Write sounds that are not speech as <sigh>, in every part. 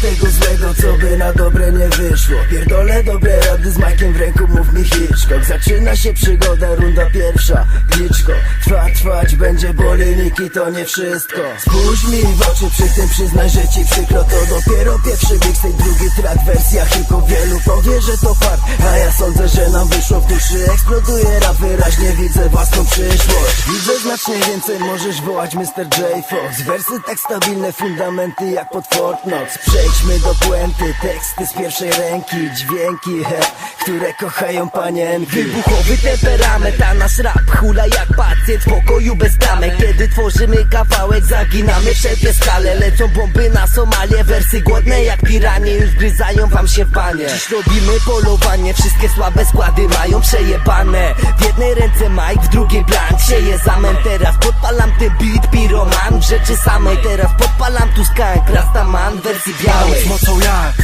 tego złego, co by na dobre nie wyszło. Pierdolę dobre rady z majkiem w ręku, mów mi Hitchcock. Zaczyna się przygoda, runda pierwsza, gliczko Trwa, trwać, będzie boliniki, to nie wszystko. Spójrz mi w oczy, przy tym przyznaj, że ci przykro. To dopiero pierwszy mixtape, drugi track, wersja hipo Wielu powie, że to fakt, a ja sądzę, że nam wyszło w duszy. Eksploduje rap, wyraźnie widzę własną przyszłość Widzę znacznie więcej, możesz wołać Mr. J. Fox Wersy tak stabilne, fundamenty jak pod Fort Knox Przejdźmy do puenty, teksty z pierwszej ręki Dźwięki, he, które kochają panienki Wybuchowy temperament, a nasz rap hula jak w pokoju bez bramek Kiedy tworzymy kawałek, zaginamy wszelkie skale Lecą bomby na Somalię, wersy głodne jak piranie. Już gryzają wam się w banie. Dziś robimy polowanie, wszystkie słabe składy mają przejebane. W jednej ręce mic, w drugiej blank. Sieje zamęt, teraz podpalam ten beat Piroman. W rzeczy samej, teraz podpalam tu skank Rastaman w wersji białej. Z mocą jak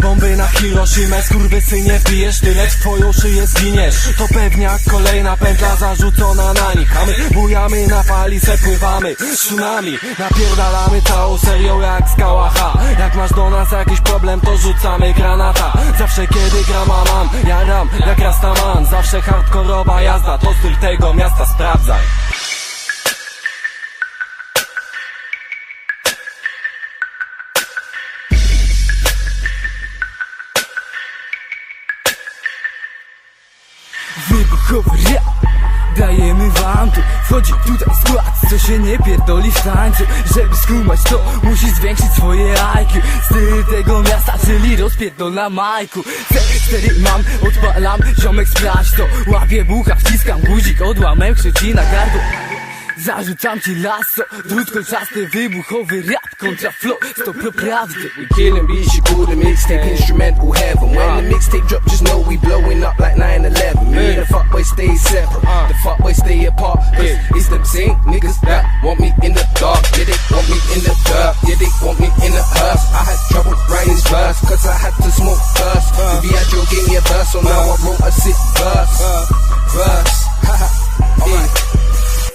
Bomby na Hiroshima, skurwysynie Wbijesz tyle w twoją szyję zginiesz. To pewniak, kolejna pętla zarzucona na nich. A my bujamy na fali, sepływamy Tsunami, napierdalamy całą serią jak skała H Jak masz do nas jakiś problem, to rzucamy granata. Zawsze kiedy grama mam, ja ram jak Rastaman. Zawsze hardkorowa jazda, to styl tego Wybuchowy rap Dajemy wam tu. Wchodzi tutaj skład Co się nie pierdoli w tańcu. Żeby skumać to Musi zwiększyć swoje IQ Styl tego miasta Czyli rozpierdol na majku. C4 mam Odpalam Ziomek sprawdź to. Łapię bucha Wciskam guzik Odłamem krzyci na gardło. Zarzucam ci lasso. Drut kolczasty Wybuchowy rap Kontra flow. Stop prawdy. We killing beats, you call the mixtape. Instrumental heaven. When the mixtape drop, just know we blowing up like 9-11. Me and stay separate, the fuckboy stay apart. Cause it's the same niggas that want me in the dark. Yeah, they want me in the dirt. Yeah, they want me in the hearse. I had trouble writing verse, cause I had to smoke first. Be at your gave me a verse, so now I wrote a sick verse. Uh. Verse. <laughs> yeah.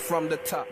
From the top.